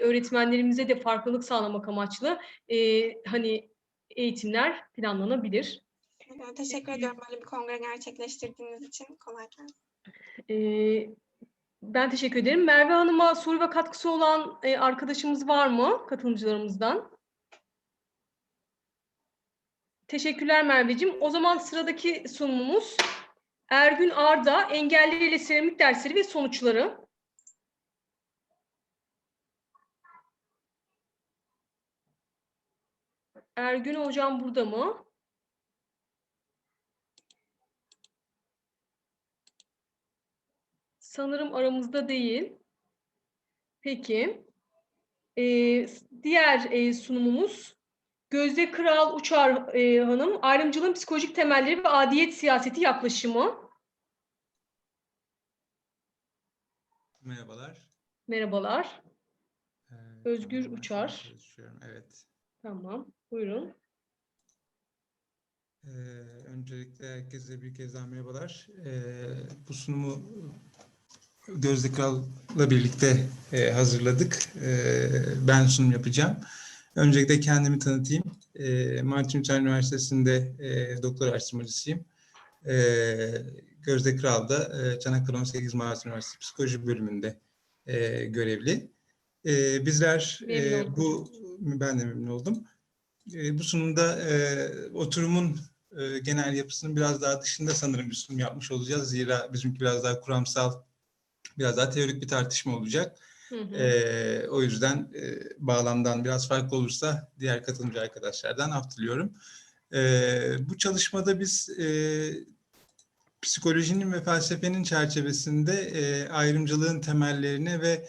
öğretmenlerimize de farklılık sağlamak amaçlı e, hani eğitimler planlanabilir. Teşekkür ediyorum böyle bir kongre gerçekleştirdiğiniz için. Kolay gelsin. Ee, ben teşekkür ederim. Merve Hanım'a soru ve katkısı olan e, arkadaşımız var mı katılımcılarımızdan? Teşekkürler Merveciğim. O zaman sıradaki sunumumuz Ergün Arda Engellileriyle Seramik Dersleri ve Sonuçları. Ergün Hocam burada mı? Sanırım aramızda değil. Peki. Ee, diğer e, sunumumuz Gözde Kral Uçar e, Hanım, ayrımcılığın psikolojik temelleri ve adiyet siyaseti yaklaşımı. Merhabalar. Merhabalar. Ee, Özgür Uçar. Evet. Tamam, buyurun. Ee, öncelikle herkese bir kez daha merhabalar. Ee, bu sunumu Gözde Kral'la birlikte e, hazırladık. Ee, ben sunum yapacağım. Öncelikle kendimi tanıtayım. Ee, Martin Luther Üniversitesi'nde e, doktor araştırmacısıyım. Ee, Gözde Kral da e, Çanakkale 18 Mart Üniversitesi Psikoloji bölümünde e, görevli. Ee, bizler e, bu ben de memnun oldum. E, bu sunumda e, oturumun e, genel yapısının biraz daha dışında sanırım bir sunum yapmış olacağız. Zira bizimki biraz daha kuramsal, biraz daha teorik bir tartışma olacak. Hı hı. E, o yüzden e, bağlamdan biraz farklı olursa diğer katılımcı arkadaşlardan af diliyorum. E, bu çalışmada biz e, psikolojinin ve felsefenin çerçevesinde e, ayrımcılığın temellerini ve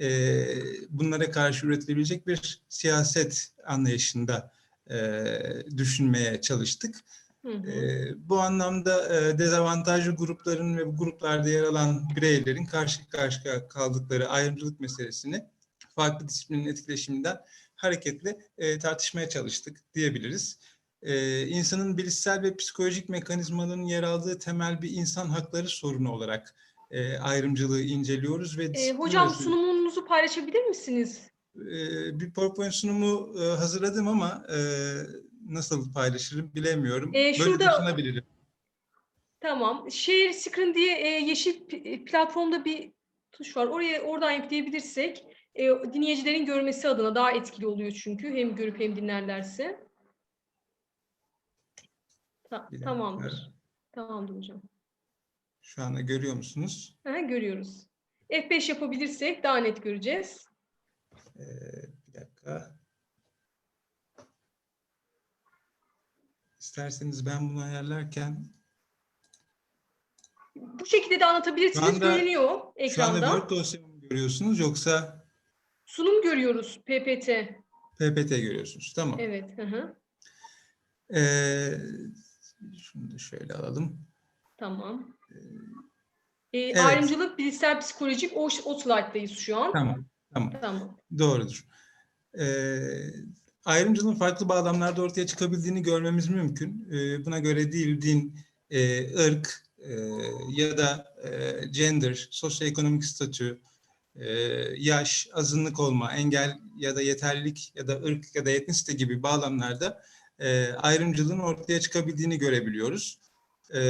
e, bunlara karşı üretilebilecek bir siyaset anlayışında e, düşünmeye çalıştık. Hı hı. E, bu anlamda e, dezavantajlı grupların ve bu gruplarda yer alan bireylerin karşı karşıya kaldıkları ayrımcılık meselesini farklı disiplinin etkileşiminden hareketle e, tartışmaya çalıştık diyebiliriz. E, insanın bilişsel ve psikolojik mekanizmanın yer aldığı temel bir insan hakları sorunu olarak e, ayrımcılığı inceliyoruz ve disiplin hocam sunumunuzu paylaşabilir misiniz? E, bir PowerPoint sunumu e, hazırladım ama e, nasıl paylaşırım bilemiyorum. E, Böyle şurada- düşünebilirim. Tamam. Share screen diye e, yeşil platformda bir tuş var. Oraya oradan yükleyebilirsek dinleyicilerin görmesi adına daha etkili oluyor çünkü. Hem görüp hem dinlerlerse. Ta- tamamdır. Tamamdır hocam. Şu anda görüyor musunuz? Aha, görüyoruz. F5 yapabilirsek daha net göreceğiz. E, bir dakika. İsterseniz ben bunu ayarlarken Bu şekilde de anlatabilirsiniz. Şu anda- Görünüyor şu anda ekranda. Word dosyamı mı görüyorsunuz yoksa Sunum görüyoruz PPT. PPT görüyorsunuz. Tamam. Evet. Hı hı. E, şunu da şöyle alalım. Tamam. E, Ayrımcılık, bilişsel, psikolojik o, o slide'dayız şu an. Tamam. Tamam. Tamam. Doğrudur. Ee, ayrımcılığın farklı bağlamlarda ortaya çıkabildiğini görmemiz mümkün. Ee, buna göre dil, din, e, ırk e, ya da e, gender, sosyoekonomik statü, e, yaş, azınlık olma, engel ya da yeterlilik ya da ırk ya da etnisite gibi bağlamlarda e, ayrımcılığın ortaya çıkabildiğini görebiliyoruz. E,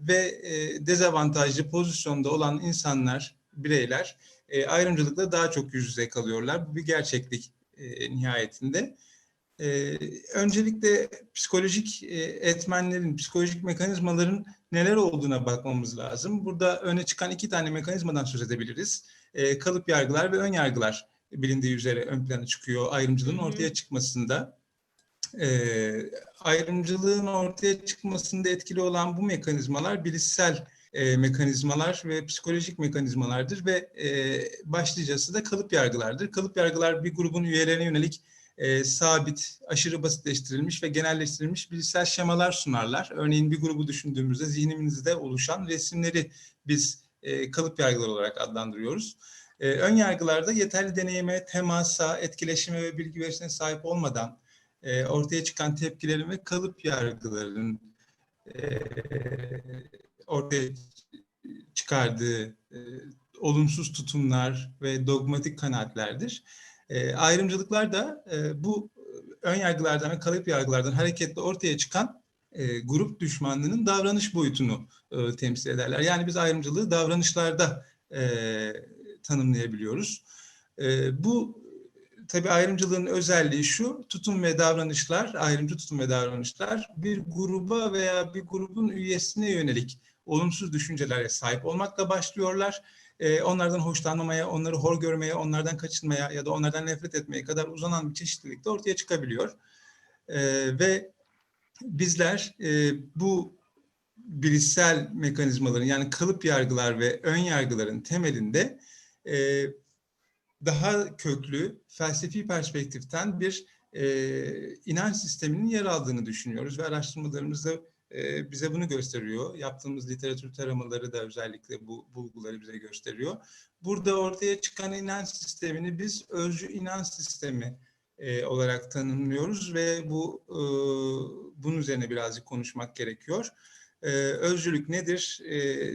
ve e, dezavantajlı pozisyonda olan insanlar, bireyler e, ayrımcılıkla daha çok yüz yüze kalıyorlar. Bu bir gerçeklik e, nihayetinde. E, öncelikle psikolojik e, etmenlerin, psikolojik mekanizmaların neler olduğuna bakmamız lazım. Burada öne çıkan iki tane mekanizmadan söz edebiliriz. E, kalıp yargılar ve ön yargılar bilindiği üzere ön plana çıkıyor ayrımcılığın Hı hı. ortaya çıkmasında. E, ayrımcılığın ortaya çıkmasında etkili olan bu mekanizmalar bilişsel e, mekanizmalar ve psikolojik mekanizmalardır ve e, başlıcası da kalıp yargılardır. Kalıp yargılar bir grubun üyelerine yönelik e, sabit, aşırı basitleştirilmiş ve genelleştirilmiş bilişsel şemalar sunarlar. Örneğin bir grubu düşündüğümüzde zihnimizde oluşan resimleri biz e, kalıp yargılar olarak adlandırıyoruz. E, ön yargılarda yeterli deneyime, temasa, etkileşime ve bilgi verisine sahip olmadan e, ortaya çıkan tepkilerin ve kalıp yargıların e, ortaya çıkardığı e, olumsuz tutumlar ve dogmatik kanaatlerdir. E, ayrımcılıklar da e, bu ön yargılardan ve kalıp yargılardan hareketle ortaya çıkan e, grup düşmanlığının davranış boyutunu e, temsil ederler. Yani biz ayrımcılığı davranışlarda e, tanımlayabiliyoruz. E, bu tabii ayrımcılığın özelliği şu, tutum ve davranışlar, ayrımcı tutum ve davranışlar bir gruba veya bir grubun üyesine yönelik olumsuz düşüncelere sahip olmakla başlıyorlar. Ee, onlardan hoşlanmamaya, onları hor görmeye, onlardan kaçınmaya ya da onlardan nefret etmeye kadar uzanan bir çeşitlilik de ortaya çıkabiliyor. Ee, ve bizler e, bu bilişsel mekanizmaların yani kalıp yargılar ve ön yargıların temelinde e, daha köklü felsefi perspektiften bir e, inanç sisteminin yer aldığını düşünüyoruz ve araştırmalarımızda bize bunu gösteriyor. Yaptığımız literatür taramaları da özellikle bu bulguları bize gösteriyor. Burada ortaya çıkan inanç sistemini biz özcü inanç sistemi olarak tanımlıyoruz ve bu e, bunun üzerine birazcık konuşmak gerekiyor. E, özcülük nedir,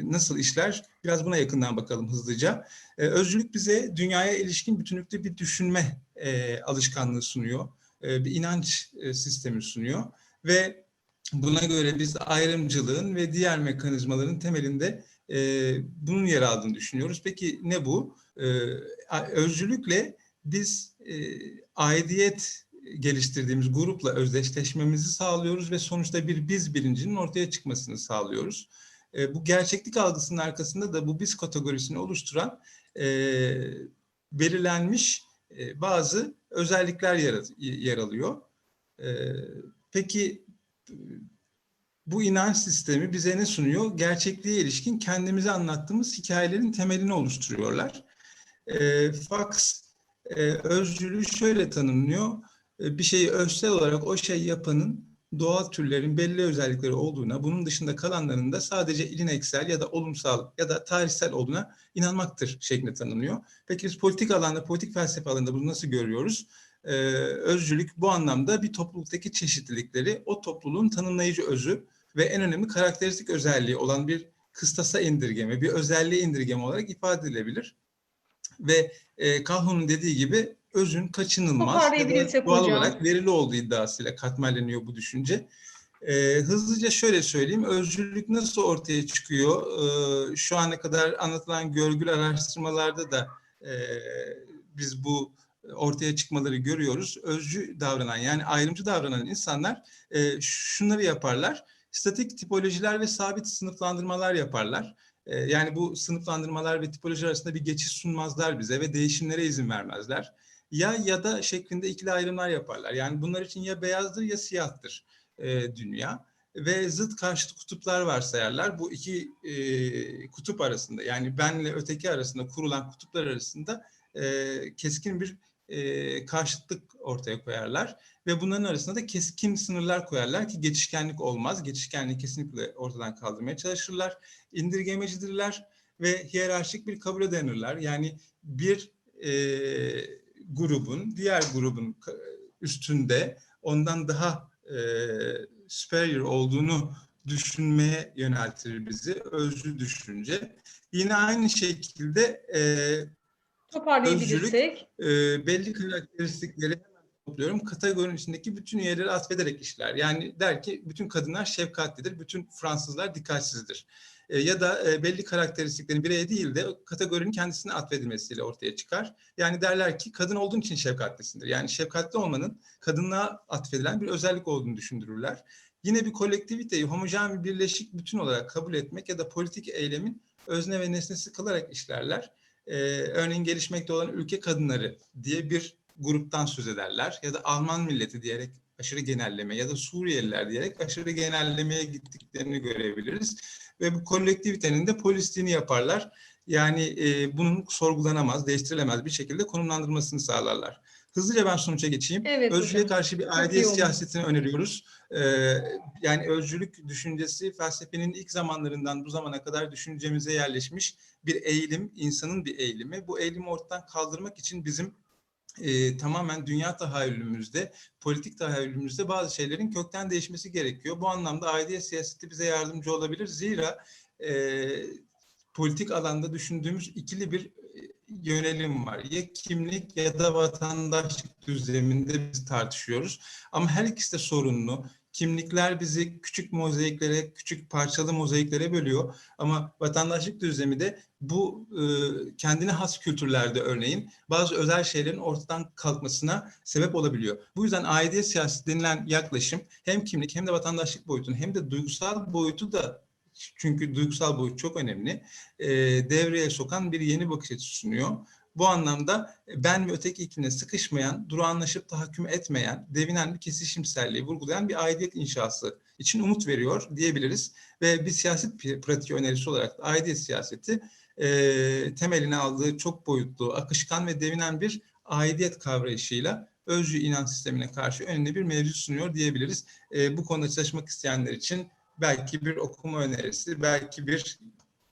nasıl işler? Biraz buna yakından bakalım hızlıca. E, özcülük bize dünyaya ilişkin bütünlükte bir düşünme alışkanlığı sunuyor. Bir inanç sistemi sunuyor ve buna göre biz ayrımcılığın ve diğer mekanizmaların temelinde e, bunun yer aldığını düşünüyoruz. Peki ne bu? E, özcülükle biz e, aidiyet geliştirdiğimiz grupla özdeşleşmemizi sağlıyoruz ve sonuçta bir biz bilincinin ortaya çıkmasını sağlıyoruz. E, bu gerçeklik algısının arkasında da bu biz kategorisini oluşturan e, belirlenmiş e, bazı özellikler yer, yer alıyor. E, peki bu inanç sistemi bize ne sunuyor? Gerçekliğe ilişkin kendimize anlattığımız hikayelerin temelini oluşturuyorlar. E, Fox e, özcülüğü şöyle tanımlıyor. E, bir şeyi özsel olarak o şey yapanın doğal türlerin belli özellikleri olduğuna, bunun dışında kalanların da sadece ilineksel ya da olumsal ya da tarihsel olduğuna inanmaktır şeklinde tanımlıyor. Peki biz politik alanda, politik felsefe alanında bunu nasıl görüyoruz? Ee, özcülük bu anlamda bir topluluktaki çeşitlilikleri, o topluluğun tanımlayıcı özü ve en önemli karakteristik özelliği olan bir kıstasa indirgeme, bir özelliğe indirgeme olarak ifade edilebilir. Ve e, Calhoun'un dediği gibi özün kaçınılmaz doğal hocam. olarak verili olduğu iddiasıyla katmerleniyor bu düşünce. Ee, hızlıca şöyle söyleyeyim, özcülük nasıl ortaya çıkıyor? Ee, şu ana kadar anlatılan görgül araştırmalarda da e, biz bu ortaya çıkmaları görüyoruz. Özcü davranan yani ayrımcı davranan insanlar e, şunları yaparlar. Statik tipolojiler ve sabit sınıflandırmalar yaparlar. E, yani bu sınıflandırmalar ve tipoloji arasında bir geçiş sunmazlar bize ve değişimlere izin vermezler ya ya da şeklinde ikili ayrımlar yaparlar. Yani bunlar için ya beyazdır ya siyahtır e, dünya ve zıt karşıt kutuplar varsayarlar. Bu iki e, kutup arasında yani benle öteki arasında kurulan kutuplar arasında e, keskin bir e, karşıtlık ortaya koyarlar ve bunların arasında da keskin sınırlar koyarlar ki geçişkenlik olmaz. Geçişkenliği kesinlikle ortadan kaldırmaya çalışırlar. İndirgemecidirler ve hiyerarşik bir kabule dayanırlar. Yani bir e, grubun diğer grubun üstünde ondan daha e, superior olduğunu düşünmeye yöneltir bizi özlü düşünce. Yine aynı şekilde e, Toparlayabilirsek. e, belli karakteristikleri topluyorum. Kategorinin içindeki bütün üyeleri atfederek işler. Yani der ki bütün kadınlar şefkatlidir, bütün Fransızlar dikkatsizdir. E, ya da e, belli karakteristiklerin bireye değil de kategorinin kendisine atfedilmesiyle ortaya çıkar. Yani derler ki kadın olduğun için şefkatlisindir. Yani şefkatli olmanın kadınlığa atfedilen bir özellik olduğunu düşündürürler. Yine bir kolektiviteyi homojen bir birleşik bütün olarak kabul etmek ya da politik eylemin özne ve nesnesi kılarak işlerler. Ee, örneğin gelişmekte olan ülke kadınları diye bir gruptan söz ederler ya da Alman milleti diyerek aşırı genelleme ya da Suriyeliler diyerek aşırı genellemeye gittiklerini görebiliriz. Ve bu kolektivitenin de polisliğini yaparlar. Yani e, bunun sorgulanamaz, değiştirilemez bir şekilde konumlandırmasını sağlarlar. Hızlıca ben sonuca geçeyim. Evet Özcülüğe hocam. karşı bir aidiyet siyasetini öneriyoruz. Ee, yani özcülük düşüncesi felsefenin ilk zamanlarından bu zamana kadar düşüncemize yerleşmiş bir eğilim, insanın bir eğilimi. Bu eğilimi ortadan kaldırmak için bizim e, tamamen dünya tahayyülümüzde, politik tahayyülümüzde bazı şeylerin kökten değişmesi gerekiyor. Bu anlamda aidiyet siyaseti bize yardımcı olabilir. Zira e, politik alanda düşündüğümüz ikili bir yönelim var. Ya kimlik ya da vatandaşlık düzleminde biz tartışıyoruz. Ama her ikisi de sorunlu. Kimlikler bizi küçük mozaiklere, küçük parçalı mozaiklere bölüyor. Ama vatandaşlık düzlemi de bu e, kendine has kültürlerde örneğin bazı özel şeylerin ortadan kalkmasına sebep olabiliyor. Bu yüzden aidiyet siyaseti denilen yaklaşım hem kimlik hem de vatandaşlık boyutunu hem de duygusal boyutu da çünkü duygusal boyut çok önemli e, devreye sokan bir yeni bakış açısı sunuyor. Bu anlamda ben ve öteki iklimle sıkışmayan, durağanlaşıp tahakküm etmeyen, devinen bir kesişimselliği vurgulayan bir aidiyet inşası için umut veriyor diyebiliriz. Ve bir siyaset pratiği önerisi olarak da aidiyet siyaseti e, temelini aldığı çok boyutlu, akışkan ve devinen bir aidiyet kavrayışıyla özcü inanç sistemine karşı önemli bir mevzu sunuyor diyebiliriz. E, bu konuda çalışmak isteyenler için belki bir okuma önerisi, belki bir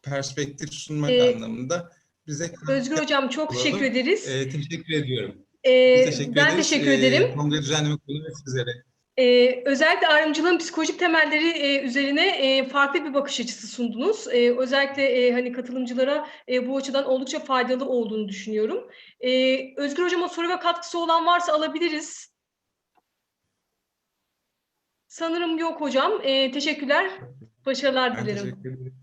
perspektif sunmak Ee, anlamında bize Özgür Hocam çok Olalım. teşekkür ederiz. e, teşekkür ediyorum. Ee, Biz teşekkür ben ederiz. teşekkür E, ederim. Kongre düzenleme kurulu ve sizlere. Ee, özellikle ayrımcılığın psikolojik temelleri e, üzerine e, farklı bir bakış açısı sundunuz. E, özellikle e, hani katılımcılara e, bu açıdan oldukça faydalı olduğunu düşünüyorum. E, Özgür Hocam'a soru ve katkısı olan varsa alabiliriz. Sanırım yok hocam. E, teşekkürler. Başarılar Ben dilerim. teşekkür ederim.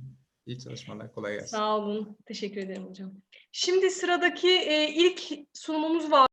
İyi çalışmalar. Kolay gelsin. Sağ olun. Teşekkür ederim hocam. Şimdi sıradaki e, ilk sunumumuz var.